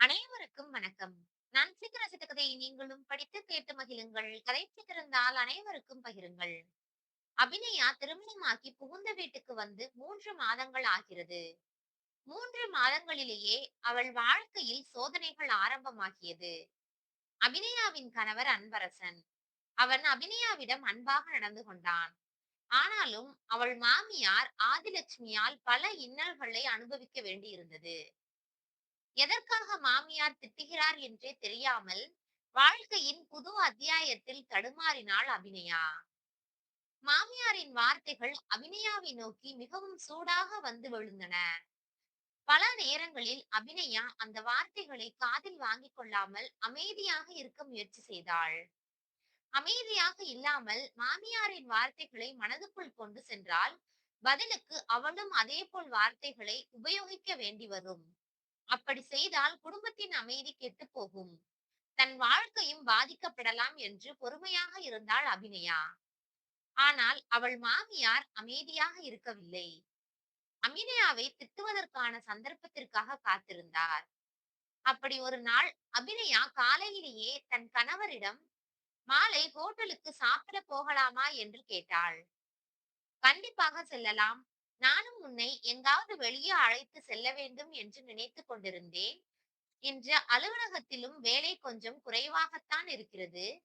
அனைவருக்கும் வணக்கம். நான் சிலிக்க சிட்டுக்கதையை கதையை நீங்களும் படித்து கேட்டு மகிழுங்கள். கதை சித்திருந்தால் அனைவருக்கும் பகிருங்கள். அபிநயா திருமணமாக்கி புகுந்த வீட்டுக்கு வந்து மூன்று மாதங்கள் ஆகிறது. மூன்று மாதங்களிலேயே அவள் வாழ்க்கையில் சோதனைகள் ஆரம்பமாகியது. அபிநயாவின் கணவர் அன்பரசன். அவன் அபிநயாவிடம் அன்பாக நடந்து கொண்டான். ஆனாலும் அவள் மாமியார் ஆதிலட்சுமியால் பல இன்னல்களை அனுபவிக்க வேண்டியிருந்தது. எதற்காக மாமியார் திட்டுகிறார் என்றே தெரியாமல் வாழ்க்கையின் புது அத்தியாயத்தில் தடுமாறினாள் அபிநயா. மாமியாரின் வார்த்தைகள் அபிநயாவை நோக்கி மிகவும் சூடாக வந்து விழுந்தன. பல நேரங்களில் அபிநயா அந்த வார்த்தைகளை காதில் வாங்கிக் கொள்ளாமல் அமைதியாக இருக்க முயற்சி செய்தாள். அமைதியாக இல்லாமல் மாமியாரின் வார்த்தைகளை மனதுக்குள் கொண்டு சென்றால் பதிலுக்கு அவளும் அதே போல் வார்த்தைகளை உபயோகிக்க வேண்டி வரும். அப்படி செய்தால் குடும்பத்தின் அமைதி கெட்டு போகும். தன் வாழ்க்கையும் பாதிக்கப்படலாம் என்று பொறுமையாக இருந்தாள் அபிநயா. ஆனால் அவள் மாமியார் அமைதியாக இருக்கவில்லை. அபிநயாவை திட்டுவதற்கான சந்தர்ப்பத்திற்காக காத்திருந்தார். அப்படி ஒரு நாள் அபிநயா காலையிலேயே தன் கணவரிடம் மாலை ஹோட்டலுக்கு சாப்பிட போகலாமா என்று கேட்டாள். கண்டிப்பாக செல்லலாம். நானும் உன்னை எங்காவது வெளியே அழைத்து செல்ல வேண்டும் என்று நினைத்து கொண்டிருந்தேன். இன்று அலுவலகத்திலும் வேலை கொஞ்சம் குறைவாகத்தான் இருக்கிறது.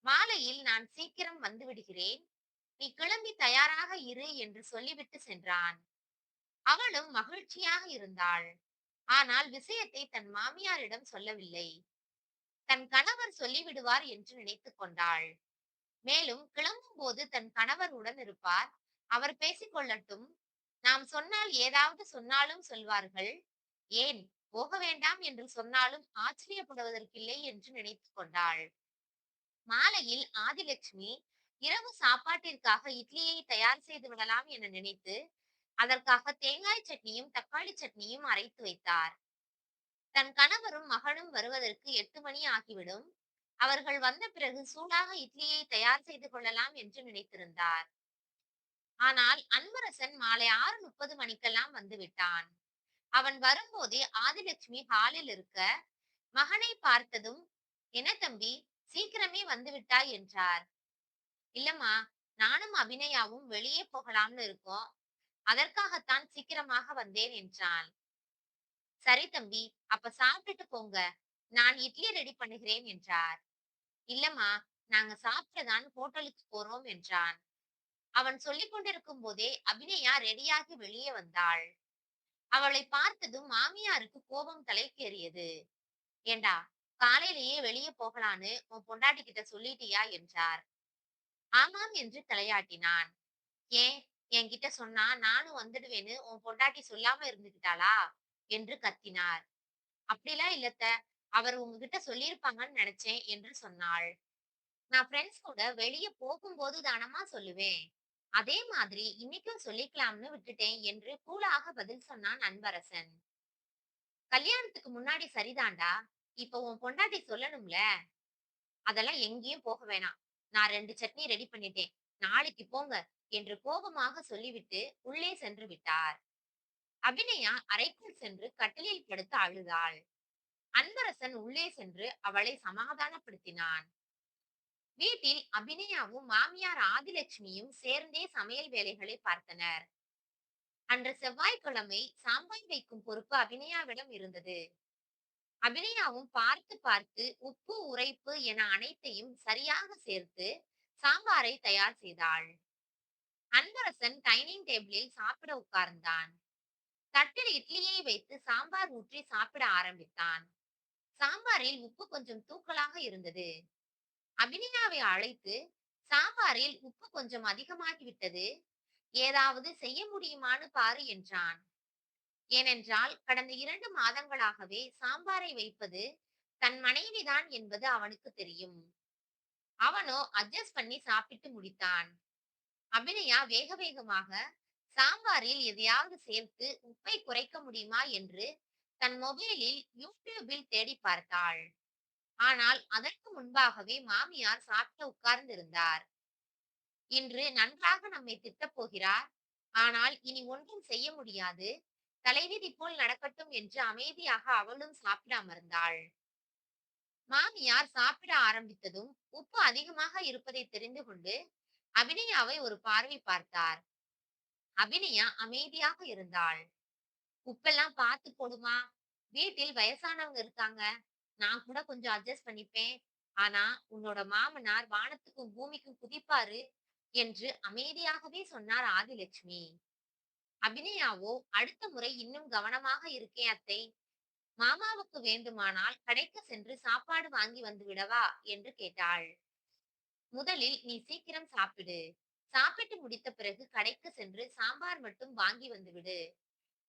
மாலையில் நான் சீக்கிரம் வந்து விடுகிறேன். நீ கிளம்பி தயாராக இரு என்று சொல்லிவிட்டு சென்றான். அவளும் மகிழ்ச்சியாக இருந்தாள். ஆனால் விஷயத்தை தன் மாமியாரிடம் சொல்லவில்லை. தன் கணவர் சொல்லிவிடுவார் என்று நினைத்துக் கொண்டாள். மேலும் கிளம்பும் போது தன் கணவர் உடன் இருப்பார். அவர் பேசிக்கொள்ளட்டும் நாம் சொன்னால் ஏதாவது சொன்னாலும் சொல்வார்கள். ஏன் போக வேண்டாம் என்று சொன்னாலும் ஆச்சரியப்படுவதற்கில்லை என்று நினைத்துக் கொண்டாள். மாலையில் ஆதிலட்சுமி இரவு சாப்பாட்டிற்காக இட்லியை தயார் செய்து விடலாம் என நினைத்து அதற்காக தேங்காய் சட்னியும் தக்காளி சட்னியும் அரைத்து வைத்தார். தன் கணவரும் மகனும் வருவதற்கு எட்டு மணி ஆகிவிடும். அவர்கள் வந்த பிறகு சூடாக இட்லியை தயார் செய்து கொள்ளலாம் என்று நினைத்திருந்தார். ஆனால் அன்பரசன் மாலை ஆறு முப்பது மணிக்கெல்லாம் வந்து விட்டான். அவன் வரும்போதே ஆதிலட்சுமி ஹாலில் இருக்க மகனை பார்த்ததும் என்ன தம்பி சீக்கிரமே வந்து விட்டாய் என்றார். இல்லம்மா நானும் அபிநயாவும் வெளியே போகலாம்னு இருக்கோம். அதற்காகத்தான் சீக்கிரமாக வந்தேன் என்றான். சரி தம்பி அப்ப சாப்பிட்டுட்டு போங்க. நான் இட்லி ரெடி பண்ணுகிறேன் என்றார். இல்லம்மா நாங்க சாப்பிட்டதான் ஹோட்டலுக்கு போறோம் என்றான். அவன் சொல்லிக் கொண்டிருக்கும் போதே அபிநயா ரெடியாகி வெளியே வந்தாள். அவளை பார்த்ததும் மாமியாருக்கு கோபம் தலைக்கேறியது. ஏண்டா காலையிலேயே வெளியே போகலான்னு உன் பொண்டாட்டி கிட்ட சொல்லிட்டியா என்றார். ஆமாம் என்று தலையாட்டினான். ஏன் என்கிட்ட சொன்னா நானும் வந்துடுவேன்னு உன் பொண்டாட்டி சொல்லாம இருந்துகிட்டாளா என்று கத்தினார். அப்படிலாம் இல்லத்த அவர் உங்ககிட்ட சொல்லியிருப்பாங்கன்னு நினைச்சேன் என்று சொன்னாள். நான் ஃப்ரெண்ட்ஸ் கூட வெளியே போகும்போது தானம்மா சொல்லுவேன். அதே மாதிரி இன்னைக்கும் சொல்லிக்கலாம்னு விட்டுட்டேன் என்று கூலாக பதில் சொன்னான் அன்பரசன். கல்யாணத்துக்கு முன்னாடி சரிதான்டா. இப்ப உன் பொண்டாட்டி சொல்லணும்ல. அதெல்லாம் எங்கேயும் போக வேணாம். நான் ரெண்டு சட்னி ரெடி பண்ணிட்டேன். நாளைக்கு போங்க என்று கோபமாக சொல்லிவிட்டு உள்ளே சென்று விட்டார். அபிநயா அறைக்குள் சென்று கட்டிலில் படுத்து அழுதாள். அன்பரசன் உள்ளே சென்று அவளை சமாதானப்படுத்தினான். வீட்டில் அபிநயாவும் மாமியார் ஆதிலட்சுமியும் சேர்ந்தே சமையல் வேலைகளை பார்த்தனர். அன்று செவ்வாய்க்கிழமை சாம்பார் வைக்கும் பொறுப்பு அபிநயாவிடம் இருந்தது. அபிநயாவும் பார்த்து பார்த்து உப்பு உரைப்பு என அனைத்தையும் சரியாக சேர்த்து சாம்பாரை தயார் செய்தாள். அன்பரசன் டைனிங் டேபிளில் சாப்பிட உட்கார்ந்தான். தட்டில் இட்லியை வைத்து சாம்பார் ஊற்றி சாப்பிட ஆரம்பித்தான். சாம்பாரில் உப்பு கொஞ்சம் தூக்கலாக இருந்தது. அபிநயாவை அழைத்து சாம்பாரில் உப்பு கொஞ்சம் அதிகமாகிவிட்டது. ஏதாவது செய்ய முடியுமான்னு பாரு என்றான். ஏனென்றால் கடந்த இரண்டு மாதங்களாகவே சாம்பாரை வைப்பது தன் மனைவிதான் என்பது அவனுக்கு தெரியும். அவனோ அட்ஜஸ்ட் பண்ணி சாப்பிட்டு முடித்தான். அபிநயா வேக வேகமாக சாம்பாரில் எதையாவது சேர்த்து உப்பை குறைக்க முடியுமா என்று தன் மொபைலில் யூடியூபில் தேடி பார்த்தாள். ஆனால் அதற்கு முன்பாகவே மாமியார் சாப்பிட உட்கார்ந்திருந்தார். இன்று நன்றாக நம்மை திட்டப் போகிறார். ஆனால் இனி ஒன்றும் செய்ய முடியாது. தலைவிதி போல் நடக்கட்டும் என்று அமைதியாக அவளும் சாப்பிட அமர்ந்தாள் மாமியார் சாப்பிட ஆரம்பித்ததும் உப்பு அதிகமாக இருப்பதை தெரிந்து கொண்டு அபிநயாவை ஒரு பார்வை பார்த்தார் அபிநயா அமைதியாக இருந்தாள் உப்பெல்லாம் பார்த்து போடுமா வீட்டில் வயசானவங்க இருக்காங்க நான் கூட கொஞ்சம் அட்ஜஸ்ட் பண்ணிப்பேன். ஆனா உன்னோட மாமனார் வானத்துக்கும் பூமிக்கும் குதிப்பாரு என்று அமைதியாகவே சொன்னார் ஆதிலட்சுமி. அபிநயாவோ அடுத்த முறை இன்னும் கவனமாக இருக்கேன் அத்தை. மாமாவுக்கு வேண்டுமானால் கடைக்கு சென்று சாப்பாடு வாங்கி வந்து விடவா? என்று கேட்டாள். முதலில் நீ சீக்கிரம் சாப்பிடு. சாப்பிட்டு முடித்த பிறகு கடைக்கு சென்று சாம்பார் மட்டும் வாங்கி வந்து விடு.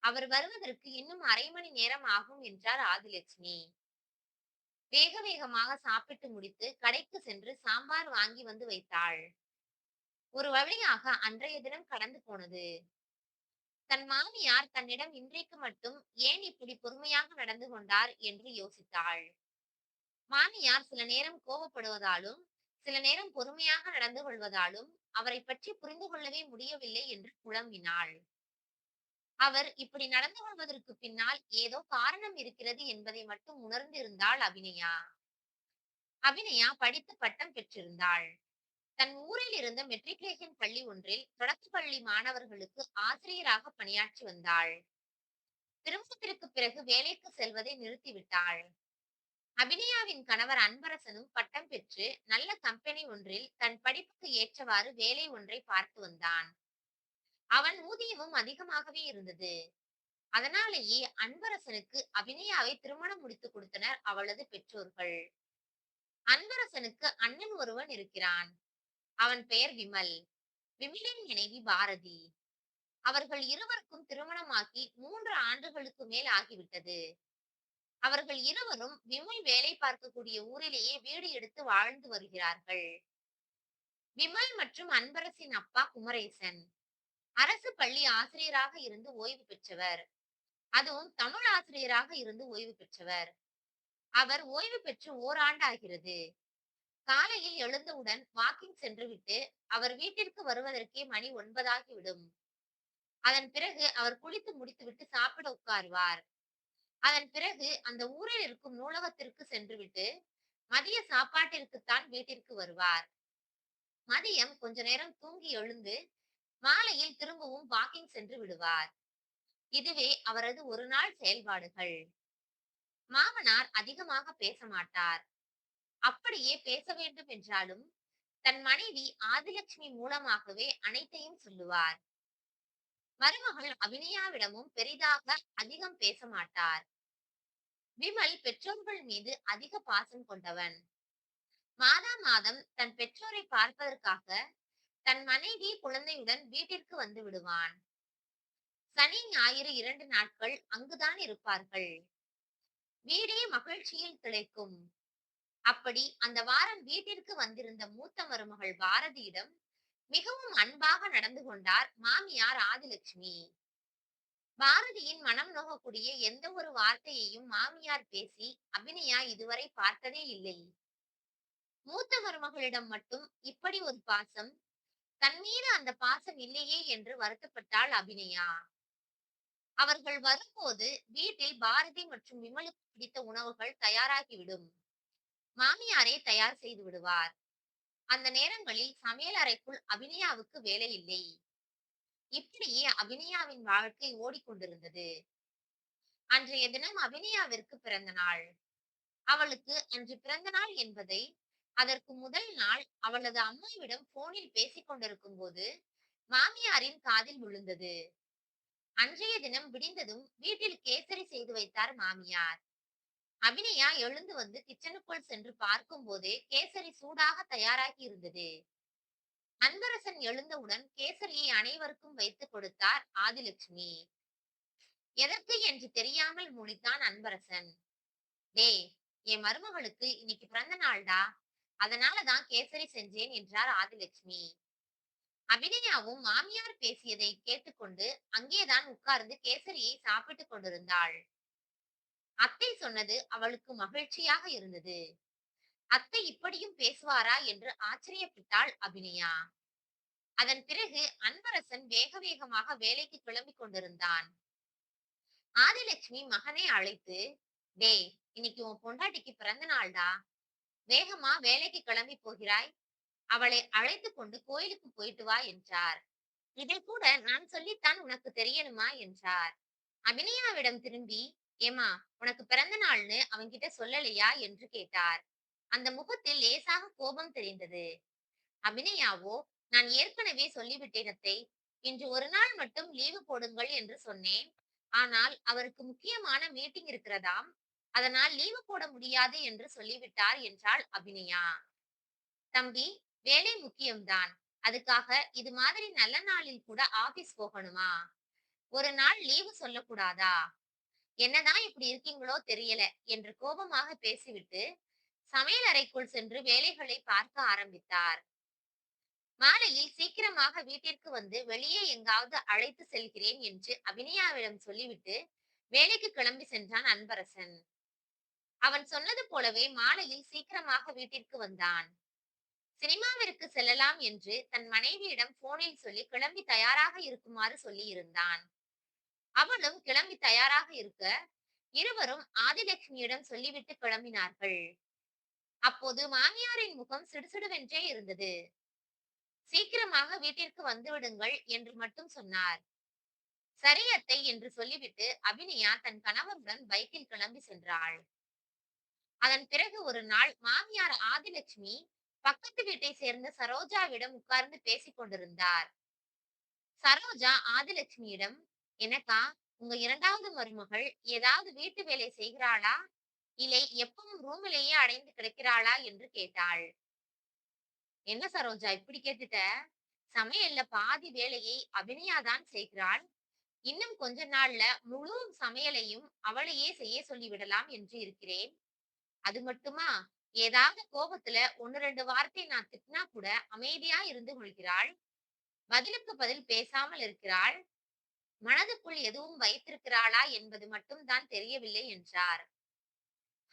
அவர் வருவதற்கு இன்னும் அரை மணி நேரம் ஆகும் என்றார் ஆதிலட்சுமி. வேக வேகமாக சாப்பிட்டு முடித்து கடைக்கு சென்று சாம்பார் வாங்கி வந்து வைத்தாள். ஒரு வழியாக அன்றைய தினம் கடந்து போனது. தன் மாமியார் தன்னிடம் இன்றைக்கு மட்டும் ஏன் இப்படி பொறுமையாக நடந்து கொண்டார் என்று யோசித்தாள். மாமியார் சில நேரம் கோபப்படுவதாலும் சில நேரம் பொறுமையாக நடந்து கொள்வதாலும் அவரை பற்றி புரிந்து கொள்ளவே முடியவில்லை என்று புலம்பினாள். அவர் இப்படி நடந்து கொள்வதற்கு பின்னால் ஏதோ காரணம் இருக்கிறது என்பதை மட்டும் உணர்ந்திருந்தாள் அபிநயா. அபிநயா படித்து பட்டம் பெற்றிருந்தாள். தன் ஊரில் இருந்த மெட்ரிகுலேஷன் பள்ளி ஒன்றில் தொடக்க பள்ளி மாணவர்களுக்கு ஆசிரியராக பணியாற்றி வந்தாள். திருமணத்திற்கு பிறகு வேலைக்கு செல்வதை நிறுத்திவிட்டாள். அபிநயாவின் கணவர் அன்பரசனும் பட்டம் பெற்று நல்ல கம்பெனி ஒன்றில் தன் படிப்புக்கு ஏற்றவாறு வேலை ஒன்றை பார்த்து வந்தான். அவன் ஊதியமும் அதிகமாகவே இருந்தது. அதனாலேயே அன்பரசனுக்கு அபிநயாவை திருமணம் முடித்து கொடுத்தனர் அவளது பெற்றோர்கள். அன்பரசனுக்கு அண்ணன் ஒருவன் இருக்கிறான். அவன் பெயர் விமல். விமலின் நினைவி பாரதி. அவர்கள் இருவருக்கும் திருமணமாகி மூன்று ஆண்டுகளுக்கு மேல் ஆகிவிட்டது. அவர்கள் இருவரும் விமல் வேலை பார்க்கக்கூடிய ஊரிலேயே வீடு எடுத்து வாழ்ந்து வருகிறார்கள். விமல் மற்றும் அன்பரசின் அப்பா குமரேசன். அரசு பள்ளி ஆசிரியராக இருந்து ஓய்வு பெற்றவர். அதுவும் தமிழ் ஆசிரியராக இருந்து ஓய்வு பெற்றவர். அவர் ஓய்வு பெற்று ஓராண்டு ஆகிறது காலையில் எழுந்தவுடன் வாக்கிங் சென்றுவிட்டு அவர் வீட்டிற்கு வருவதற்கே மணி ஒன்பதாகிவிடும். அதன் பிறகு அவர் குளித்து முடித்துவிட்டு சாப்பிட உட்காருவார். அதன் பிறகு அந்த ஊரில் இருக்கும் நூலகத்திற்கு சென்றுவிட்டு மதிய சாப்பாட்டிற்குத்தான் வீட்டிற்கு வருவார். மதியம் கொஞ்ச நேரம் தூங்கி எழுந்து மாலையில் திரும்பவும் வாக்கிங் சென்று விடுவார். இதுவே அவரது ஒரு நாள் செயல்பாடுகள். மாமனார் அதிகமாக பேச மாட்டார். அப்படியே பேச வேண்டும் என்றாலும் தன் மனைவி ஆதிலட்சுமி மூலமாகவே அனைத்தையும் சொல்லுவார். மருமகள் அபிநயாவிடமும் பெரிதாக அதிகம் பேச மாட்டார். விமல் பெற்றோர்கள் மீது அதிக பாசம் கொண்டவன். மாதா மாதம் தன் பெற்றோரை பார்ப்பதற்காக தன் மனைவி குழந்தையுடன் வீட்டிற்கு வந்து விடுவான். சனி ஞாயிறு இரண்டு நாட்கள் அங்குதான் இருப்பார்கள். வீடே மகிழ்ச்சியில் திளைக்கும். அப்படி அந்த வாரம் வீட்டிற்கு வந்திருந்த மூத்த மருமகள் பாரதியிடம் மிகவும் அன்பாக நடந்து கொண்டார் மாமியார் ஆதிலட்சுமி. பாரதியின் மனம் நோகக்கூடிய எந்த ஒரு வார்த்தையையும் மாமியார் பேசி அபிநயா இதுவரை பார்த்ததே இல்லை. மூத்த மருமகளிடம் மட்டும் இப்படி ஒரு பாசம் தன் மீது அந்த பாசம் இல்லையே என்று வருத்தப்பட்டாள் அபிநயா. அவர்கள் வரும்போது வீட்டில் பாரதி மற்றும் விமலுக்கு பிடித்த உணவுகள் தயாராகிவிடும். மாமியாரே தயார் செய்து விடுவார். அந்த நேரங்களில் சமையல் அறைக்குள் அபிநயாவுக்கு வேலை இல்லை. இப்படியே அபிநயாவின் வாழ்க்கை ஓடிக்கொண்டிருந்தது. அன்றைய தினம் அபிநயாவிற்கு பிறந்த நாள். அவளுக்கு அன்று பிறந்த நாள் என்பதை அதற்கு முதல் நாள் அவளது அம்மாவிடம் போனில் பேசிக் கொண்டிருக்கும் போது மாமியாரின் காதில் விழுந்தது. அன்றைய தினம் விடிந்ததும் வீட்டில் கேசரி செய்து வைத்தார் மாமியார். அபிநயா எழுந்து வந்து கிச்சனுக்குள் சென்று பார்க்கும் போதே கேசரி சூடாக தயாராகி இருந்தது. அன்பரசன் எழுந்தவுடன் கேசரியை அனைவருக்கும் வைத்து கொடுத்தார் ஆதிலட்சுமி எதற்கு என்று தெரியாமல் முழித்தான் அன்பரசன். டே என் மருமகளுக்கு இன்னைக்கு பிறந்த நாள்டா. அதனாலதான் கேசரி செஞ்சேன் என்றார் ஆதிலட்சுமி. அபிநயாவும் மாமியார் பேசியதை கேட்டுக்கொண்டு அங்கேதான் உட்கார்ந்து கேசரியை சாப்பிட்டுக் கொண்டிருந்தாள். அத்தை சொன்னது அவளுக்கு மகிழ்ச்சியாக இருந்தது. அத்தை இப்படியும் பேசுவாரா என்று ஆச்சரியப்பட்டாள் அபிநயா. அதன் பிறகு அன்பரசன் வேக வேகமாக வேலைக்கு கிளம்பிக் கொண்டிருந்தான். ஆதிலட்சுமி மகனை அழைத்து டே இன்னைக்கு உன் பொண்டாட்டிக்கு பிறந்த நாள்டா. வேகமா வேலைக்கு கிளம்பி போகிறாய். அவளை அழைத்து கொண்டு கோயிலுக்கு போயிட்டு வா என்றார். இதை கூட நான் சொல்லித்தான் உனக்கு தெரியணுமா என்றார். அபிநயாவிடம் திரும்பி ஏமா உனக்கு பிறந்த நாள்னு அவன்கிட்ட சொல்லலையா? என்று கேட்டார். அந்த முகத்தில் லேசாக கோபம் தெரிந்தது. அபிநயாவோ நான் ஏற்கனவே சொல்லிவிட்டேன் அத்தை இன்று ஒரு நாள் மட்டும் லீவு போடுங்கள் என்று சொன்னேன். ஆனால் அவருக்கு முக்கியமான மீட்டிங் இருக்கிறதாம். அதனால் லீவு போட முடியாது என்று சொல்லிவிட்டார் என்றாள் அபிநயா. தம்பி வேலை முக்கியம்தான். அதுக்காக இது மாதிரி நல்ல நாளில் கூட ஆபீஸ் போகணுமா? ஒரு நாள் லீவு சொல்லக்கூடாதா? என்னதான் இப்படி இருக்கீங்களோ தெரியல என்று கோபமாக பேசிவிட்டு சமையல் அறைக்குள் சென்று வேலைகளை பார்க்க ஆரம்பித்தார். மாலையில் சீக்கிரமாக வீட்டிற்கு வந்து வெளியே எங்காவது அழைத்து செல்கிறேன் என்று அபிநயாவிடம் சொல்லிவிட்டு வேலைக்கு கிளம்பி சென்றான் அன்பரசன். அவன் சொன்னது போலவே மாலையில் சீக்கிரமாக வீட்டிற்கு வந்தான். சினிமாவிற்கு செல்லலாம் என்று தன் மனைவியிடம் போனில் சொல்லி கிளம்பி தயாராக இருக்குமாறு சொல்லி இருந்தான் அவளும் கிளம்பி தயாராக இருக்க இருவரும் ஆதிலட்சுமியிடம் சொல்லிவிட்டு கிளம்பினார்கள். அப்போது மாமியாரின் முகம் சிடுசிடுவென்றே இருந்தது. சீக்கிரமாக வீட்டிற்கு வந்துவிடுங்கள் என்று மட்டும் சொன்னார். சரியத்தை என்று சொல்லிவிட்டு அபிநயா தன் கணவருடன் பைக்கில் கிளம்பி சென்றாள். அதன் பிறகு ஒரு நாள் மாமியார் ஆதிலட்சுமி பக்கத்து வீட்டை சேர்ந்த சரோஜாவிடம் உட்கார்ந்து பேசிக் கொண்டிருந்தார். சரோஜா ஆதிலட்சுமியிடம் எனக்கா உங்க இரண்டாவது மருமகள் ஏதாவது வீட்டு வேலை செய்கிறாளா? இல்லை எப்பவும் ரூமிலேயே அடைந்து கிடக்கிறாளா? என்று கேட்டாள். என்ன சரோஜா இப்படி கேட்டுட்ட? சமையல்ல பாதி வேலையை அபிநயாதான் செய்கிறாள். இன்னும் கொஞ்ச நாள்ல முழு சமையலையும் அவளையே செய்ய சொல்லிவிடலாம் என்று இருக்கிறேன். அது மட்டுமா? ஏதாவது கோபத்துல ஒன்னு ரெண்டு வார்த்தை நான் திட்டினா கூட அமைதியா இருந்து கொள்கிறாள். பதிலுக்கு பதில் பேசாமல் இருக்கிறாள். மனதுக்குள் எதுவும் வைத்திருக்கிறாளா என்பது மட்டும் தான் தெரியவில்லை என்றார்.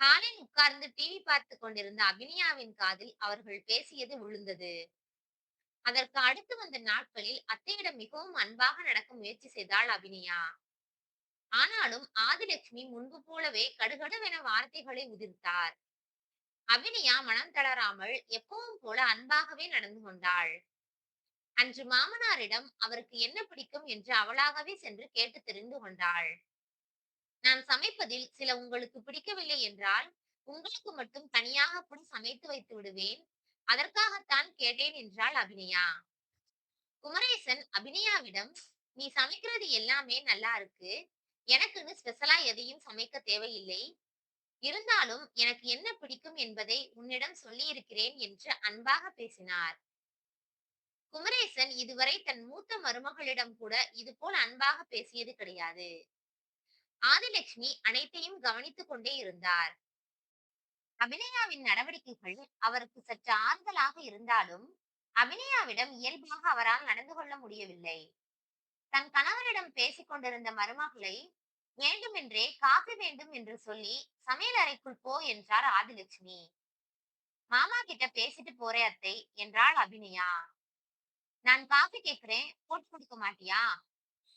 ஹாலில் உட்கார்ந்து டிவி பார்த்து கொண்டிருந்த அபினியாவின் காதில் அவர்கள் பேசியது விழுந்தது. அதற்கு அடுத்து வந்த நாட்களில் அத்தையிடம் மிகவும் அன்பாக நடக்க முயற்சி செய்தாள் அபினியா. ஆனாலும் ஆதிலட்சுமி முன்பு போலவே கடுகடுவென வார்த்தைகளை உதிர்த்தார். அபினியா மனம் தளராமல் எப்பவும் போல அன்பாகவே நடந்து கொண்டாள். அன்று மாமனாரிடம் அவருக்கு என்ன பிடிக்கும் என்று அவளாகவே சென்று கேட்டு தெரிந்து கொண்டாள். நான் சமைப்பதில் சில உங்களுக்கு பிடிக்கவில்லை என்றால் உங்களுக்கு மட்டும் தனியாக புடி சமைத்து வைத்து விடுவேன். அதற்காகத்தான் கேட்டேன் என்றாள் அபிநயா. குமரேசன் அபிநயாவிடம் நீ சமைக்கிறது எல்லாமே நல்லா இருக்கு. எனக்குன்னு ஸ்பெஷலா எதையும் சமைக்க தேவையில்லை. இருந்தாலும் எனக்கு என்ன பிடிக்கும் என்பதை உன்னிடம் சொல்லியிருக்கிறேன் என்று அன்பாக பேசினார். குமரேசன் இதுவரை தன் மூத்த மருமகளிடம் கூட இது போல் அன்பாக பேசியது கிடையாது. ஆதிலட்சுமி அனைத்தையும் கவனித்துக் கொண்டே இருந்தார். அபிநயாவின் நடவடிக்கைகள் அவருக்கு சற்று ஆறுதலாக இருந்தாலும் அபிநயாவிடம் இயல்பாக அவரால் நடந்து கொள்ள முடியவில்லை. தன் கணவரிடம் பேசிக் கொண்டிருந்த மருமகளை வேண்டுமென்றே காஃபி வேண்டும் என்று சொல்லி சமையல் அறைக்குள் போ என்றார் ஆதிலட்சுமி. மாமா கிட்ட பேசிட்டு போறே அத்தை என்றாள் அபிநயா. நான் காஃபி கேக்குறேன் போட்டு கொடுக்க மாட்டியா?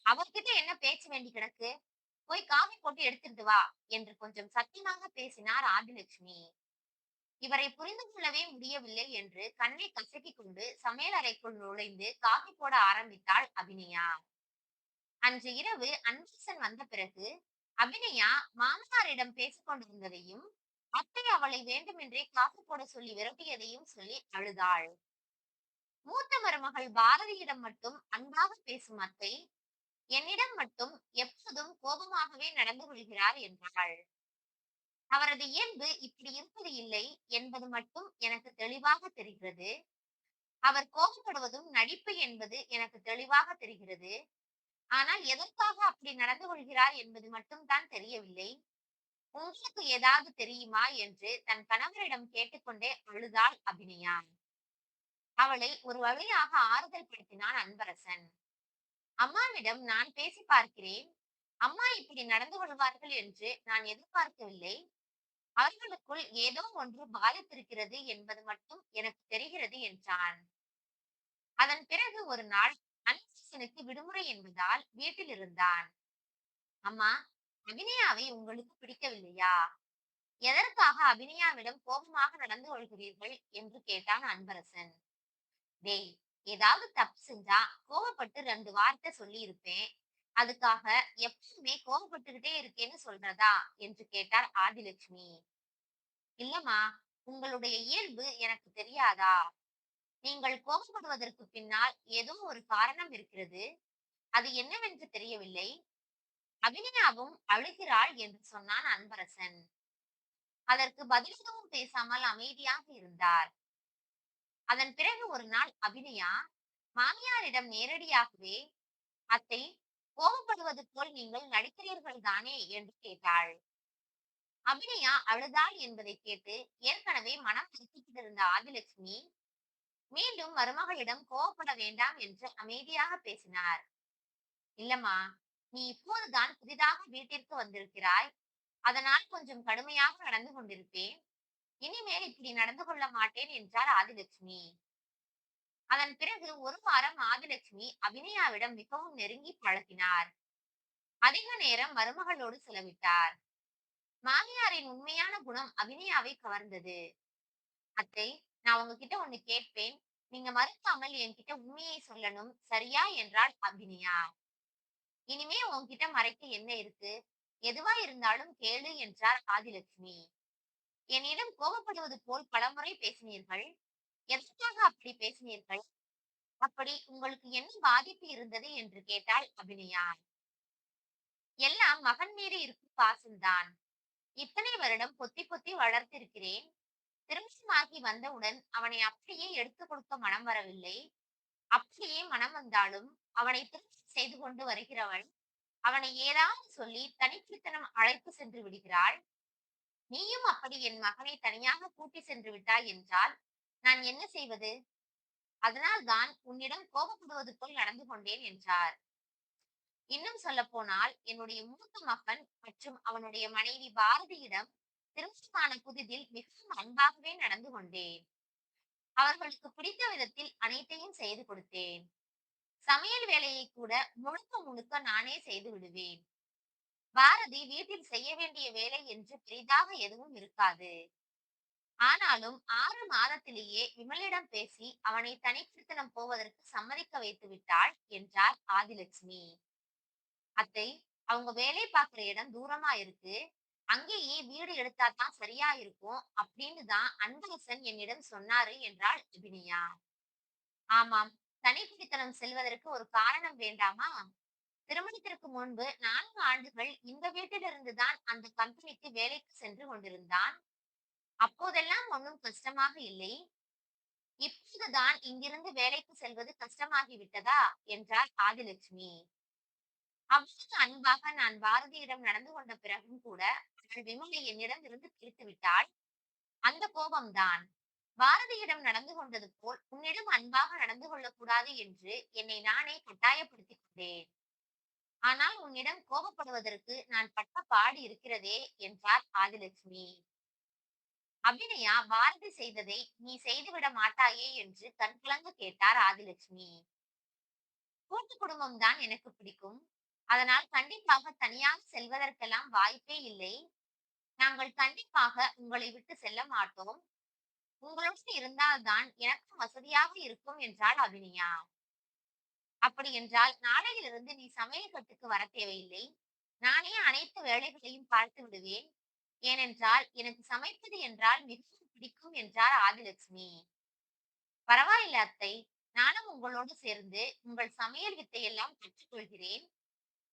அவர்கிட்ட என்ன பேச்சு வேண்டி கிடக்கு? போய் காஃபி போட்டு எடுத்துட்டு வா என்று கொஞ்சம் சத்தியமாக பேசினார் ஆதிலட்சுமி. இவரை புரிந்து கொள்ளவே முடியவில்லை என்று கண்ணை கசக்கி கொண்டு சமையல் அறைக்குள் நுழைந்து காஃபி போட ஆரம்பித்தாள் அபிநயா. அன்று இரவு அன்பரசன் வந்த பிறகு அபிநயா மாமனாரிடம் பேசிக் கொண்டிருந்ததையும் அத்தை அவளை வேண்டுமென்றே காஃபி போட சொல்லி விரட்டியதையும் சொல்லி அழுதாள். மூத்த மருமகள் பாரதியிடம் மட்டும் அன்பாக பேசும் அத்தை என்னிடம் மட்டும் எப்போதும் கோபமாகவே நடந்து கொள்கிறார் என்றாள். அவரது இயல்பு இப்படி இருப்பது இல்லை என்பது மட்டும் எனக்கு தெளிவாக தெரிகிறது. அவர் கோபப்படுவதும் நடிப்பு என்பது எனக்கு தெளிவாக தெரிகிறது. ஆனால் எதற்காக அப்படி நடந்து கொள்கிறார் என்பது மட்டும் தான் தெரியவில்லை. உங்களுக்கு ஏதாவது தெரியுமா என்று தன் கணவரிடம் கேட்டுக்கொண்டே அழுதாள் அபிநயா அவளை ஒரு வழியாக ஆறுதல் படுத்தினான் அன்பரசன். அம்மாவிடம் நான் பேசி பார்க்கிறேன். அம்மா இப்படி நடந்து கொள்வார்கள் என்று நான் எதிர்பார்க்கவில்லை. அவர்களுக்குள் ஏதோ ஒன்று பாதித்திருக்கிறது என்பது மட்டும் எனக்கு தெரிகிறது என்றான். அதன் பிறகு ஒரு நாள் அன்பரசனுக்கு விடுமுறை என்பதால் வீட்டில் இருந்தான். அம்மா அபிநயாவை உங்களுக்கு பிடிக்கவில்லையா? எதற்காக அபிநயாவிடம் கோபமாக நடந்து கொள்கிறீர்கள்? என்று கேட்டான் அன்பரசன். டேய் ஏதாவது தப்பு செஞ்சா கோபப்பட்டு ரெண்டு வார்த்தை சொல்லி இருப்பேன் அதுக்காக எப்பவுமே கோபப்பட்டுக்கிட்டே இருக்கேன்னு சொல்றதா? என்று கேட்டார் ஆதிலட்சுமி இல்லம்மா உங்களுடைய இயல்பு எனக்கு தெரியாதா? நீங்கள் கோபப்படுவதற்கு பின்னால் ஏதோ ஒரு காரணம் இருக்கிறது? அது என்னவென்று தெரியவில்லை. அபிநயாவும் அழுகிறாள் என்று சொன்னான் அன்பரசன். அதற்கு பதில் எதுவும் பேசாமல் அமைதியாக இருந்தார். அதன் பிறகு ஒரு நாள் அபிநயா மாமியாரிடம் நேரடியாகவே அத்தை கோபப்படுவது போல் நீங்கள் நடிக்கிறீர்கள் தானே? என்று கேட்டாள். அபிநயா அழுதாள் என்பதை கேட்டு ஏற்கனவே மனம் திருத்திக்கிட்டிருந்த ஆதிலட்சுமி மீண்டும் மருமகளிடம் கோபப்பட வேண்டாம் என்று அமைதியாக பேசினார். இல்லம்மா நீ இப்போதுதான் புதிதாக வீட்டிற்கு வந்திருக்கிறாய். அதனால் கொஞ்சம் கடுமையாக நடந்து கொண்டிருப்பேன். இனிமேல் இப்படி நடந்து கொள்ள மாட்டேன் என்றார் ஆதிலட்சுமி. அதன் பிறகு ஒரு வாரம் ஆதிலட்சுமி அபிநயாவிடம் மிகவும் நெருங்கி பழகினார். அதிக நேரம் மருமகளோடு செலவிட்டார். மாமியாரின் உண்மையான குணம் அபிநயாவை கவர்ந்தது. அத்தை நான் உங்ககிட்ட ஒண்ணு கேட்பேன். நீங்க மறுக்காமல் என்கிட்ட உண்மையை சொல்லணும். சரியா என்றாள் அபிநயா. இனிமே உன்கிட்ட மறைக்க என்ன இருக்கு? எதுவா இருந்தாலும் கேளு என்றார் ஆதிலட்சுமி. என்னிடம் கோபப்படுவது போல் பலமுறை பேசினீர்கள். எதற்காக அப்படி பேசினீர்கள்? அப்படி உங்களுக்கு என்ன பாதிப்பு இருந்தது என்று கேட்டாள் அபிநயா. எல்லாம் மகன் மீது இருக்கும் பாசம்தான். இத்தனை வருடம் பொத்தி பொத்தி வளர்த்திருக்கிறேன். திருமணமாகி வந்தவுடன் அவனை அப்படியே எடுத்துக் கொடுக்க மனம் வரவில்லை. அப்படியே மனம் வந்தாலும் அவனை திருமணம் செய்து கொண்டு வருகிறவள் அவனை ஏதாவது சொல்லி தனிப்பித்தனம் அழைத்து சென்று விடுகிறாள். நீயும் அப்படி என் மகனை தனியாக கூட்டி சென்று விட்டாய் என்றால் நான் என்ன செய்வது? அதனால் தான் உன்னிடம் கோபப்படுவது போல் நடந்து கொண்டேன் என்றார். இன்னும் சொல்ல போனால் என்னுடைய மூத்த மகன் மற்றும் அவனுடைய மனைவி பாரதியிடம் திருமணமான புதிதில் மிகவும் அன்பாகவே நடந்து கொண்டேன். அவர்களுக்கு பிடித்த விதத்தில் அனைத்தையும் செய்து கொடுத்தேன். சமையல் வேலையை கூட முழுக்க முழுக்க நானே செய்து விடுவேன். பாரதி வீட்டில் செய்ய வேண்டிய வேலை என்று பெரிதாக எதுவும் இருக்காது. ஆனாலும் ஆறு மாதத்திலேயே விமலிடம் பேசி அவனை தனிப்பிடித்தனம் போவதற்கு சம்மதிக்க வைத்து விட்டாள் என்றார் ஆதிலட்சுமி அத்தை அவங்க வேலை பார்க்கிற இடம் தூரமா இருக்கு. அங்கேயே வீடு எடுத்தா தான் சரியா இருக்கும் அப்படின்னு தான் அன்பரசன் என்னிடம் சொன்னாரு என்றாள் அபினியா ஆமாம் தனிப்பிடித்தனம் செல்வதற்கு ஒரு காரணம் வேண்டாமா? திருமணத்திற்கு முன்பு நான்கு ஆண்டுகள் இந்த வீட்டிலிருந்து தான் அந்த கம்பெனிக்கு வேலைக்கு சென்று கொண்டிருந்தான். அப்போதெல்லாம் ஒன்றும் கஷ்டமாக இல்லை. இப்போதுதான் இங்கிருந்து வேலைக்கு செல்வது கஷ்டமாகி விட்டதா? என்றார் ஆதிலட்சுமி. அவ்வளவு அன்பாக நான் பாரதியிடம் நடந்து கொண்ட பிறகும் கூட அவள் விமலை என்னிடம் இருந்து பிரித்து விட்டாள் அந்த கோபம்தான். பாரதியிடம் நடந்து கொண்டது போல் உன்னிடம் அன்பாக நடந்து கொள்ளக்கூடாது என்று என்னை நானே கட்டாயப்படுத்திக் கொண்டேன். ஆனால் உன்னிடம் கோபப்படுவதற்கு நான் பட்ட பாடு இருக்கிறதே என்றார் ஆதிலட்சுமி. அபிநயா பாரதி செய்ததை நீ செய்துவிட மாட்டாயே என்று கண்கலங்க கேட்டார் ஆதிலட்சுமி. கூட்டு குடும்பம் தான் எனக்கு பிடிக்கும். அதனால் கண்டிப்பாக தனியாக செல்வதற்கெல்லாம் வாய்ப்பே இல்லை. நாங்கள் கண்டிப்பாக உங்களை விட்டு செல்ல மாட்டோம். உங்களுடன் இருந்தால்தான் எனக்கு வசதியாக இருக்கும் என்றாள் அபினியா அப்படி என்றால் நாளையிலிருந்து நீ சமையல் கட்டுக்கு வர தேவையில்லை. நானே அனைத்து வேலைகளையும் பார்த்து விடுவேன். ஏனென்றால் எனக்கு சமைப்பது என்றால் மிகவும் பிடிக்கும் என்றார் ஆதிலட்சுமி. பரவாயில்ல அத்தை. நானும் உங்களோடு சேர்ந்து உங்கள் சமையல் வித்தையெல்லாம் கற்றுக்கொள்கிறேன்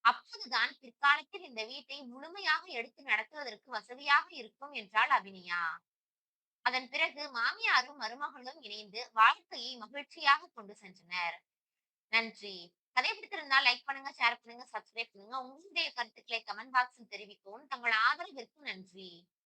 அப்போதுதான் பிற்காலத்தில் இந்த வீட்டை முழுமையாக எடுத்து நடத்துவதற்கு வசதியாக இருக்கும் என்றாள் அபினியா அதன் பிறகு மாமியாரும் மருமகளும் இணைந்து வாழ்க்கையை மகிழ்ச்சியாக கொண்டு சென்றனர். நன்றி. கதை பிடித்திருந்தால் லைக் பண்ணுங்க ஷேர் பண்ணுங்க சப்ஸ்கிரைப் பண்ணுங்க. உங்களுடைய கருத்துக்களை கமெண்ட் பாக்ஸில் தெரிவிக்கவும். தங்கள் ஆதரவிற்கு நன்றி.